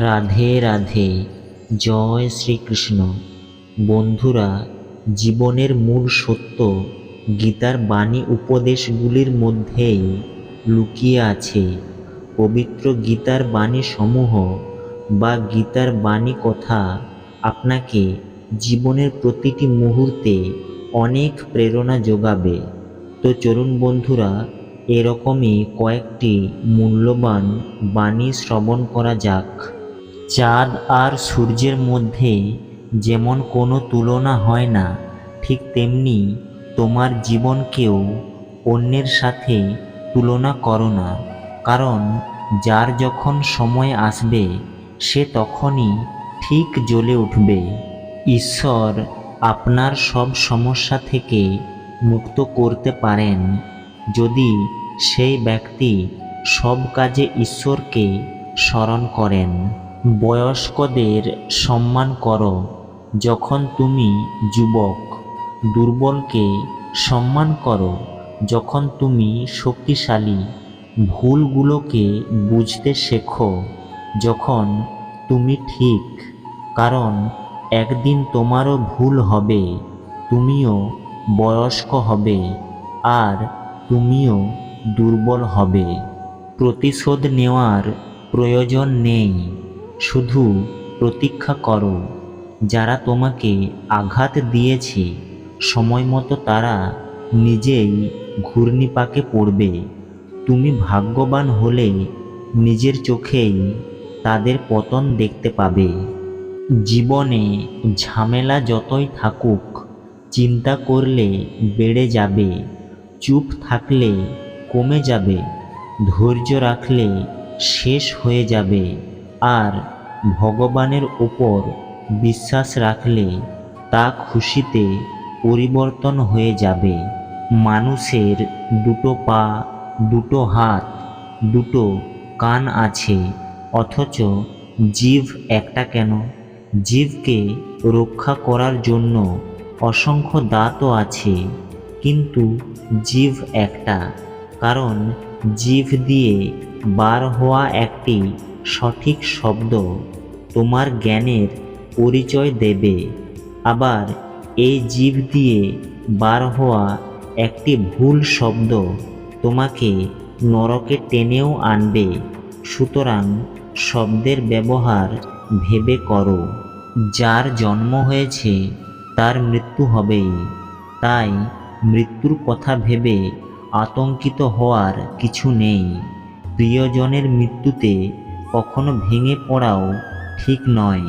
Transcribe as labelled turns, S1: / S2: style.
S1: রাধে রাধে। জয় শ্রীকৃষ্ণ। বন্ধুরা, জীবনের মূল সত্য গীতার বাণী উপদেশগুলির মধ্যেই লুকিয়ে আছে। পবিত্র গীতার বাণী সমূহ বা গীতার বাণী কথা আপনাকে জীবনের প্রতিটি মুহূর্তে অনেক প্রেরণা যোগাবে। তো চলুন বন্ধুরা, এরকমই কয়েকটি মূল্যবান বাণী শ্রবণ করা যাক। চাঁদ আর সূর্যের মধ্যে যেমন কোনো তুলনা হয় না, ঠিক তেমনি তোমার জীবনকেও অন্যের সাথে তুলনা করো না, কারণ যার যখন সময় আসবে, সে তখনই ঠিক জ্বলে উঠবে। ঈশ্বর আপনার সব সমস্যা থেকে মুক্ত করতে পারেন, যদি সেই ব্যক্তি সব কাজে ঈশ্বরকে স্মরণ করেন। বয়স্কদের সম্মান করো। যখন তুমি যুবক, দুর্বলকে সম্মান করো। যখন তুমি শক্তিশালী, ভুলগুলোকে বুঝতে শেখো। যখন তুমি ঠিক, কারণ একদিন তোমারও ভুল হবে, তুমিও বয়স্ক হবে, আর তুমিও দুর্বল হবে। প্রতিশোধ নেওয়ার প্রয়োজন নেই। শুধু প্রতীক্ষা করো, যারা তোমাকে আঘাত দিয়েছে, সময় মতো তারা নিজেই ঘূর্ণিপাকে পড়বে। তুমি ভাগ্যবান হলে নিজের চোখেই তাদের পতন দেখতে পাবে। জীবনে ঝামেলা যতই থাকুক, চিন্তা করলে বেড়ে যাবে, চুপ থাকলে কমে যাবে, ধৈর্য রাখলে শেষ হয়ে যাবে। আর ভগবানের ওপর বিশ্বাস রাখলে তা খুশিতে পরিবর্তন হয়ে যাবে। মানুষের দুটো পা, দুটো হাত, দুটো কান আছে, অথচ জীব একটা কেন? জীবকে রক্ষা করার জন্য অসংখ্য দাঁতও আছে, কিন্তু জীব একটা। কারণ জীব দিয়ে বার হওয়া একটি সঠিক শব্দ তোমার জ্ঞানের পরিচয় দেবে। আবার এই জীব দিয়ে বার হওয়া একটি ভুল শব্দ তোমাকে নরকে টেনেও আনবে। সুতরাং শব্দের ব্যবহার ভেবে করো, যার জন্ম হয়েছে তার মৃত্যু হবেই। তাই মৃত্যুর কথা ভেবে আতঙ্কিত হওয়ার কিছু নেই। প্রিয়জনের মৃত্যুতে কখনো ভেঙে পড়াও ঠিক নয়।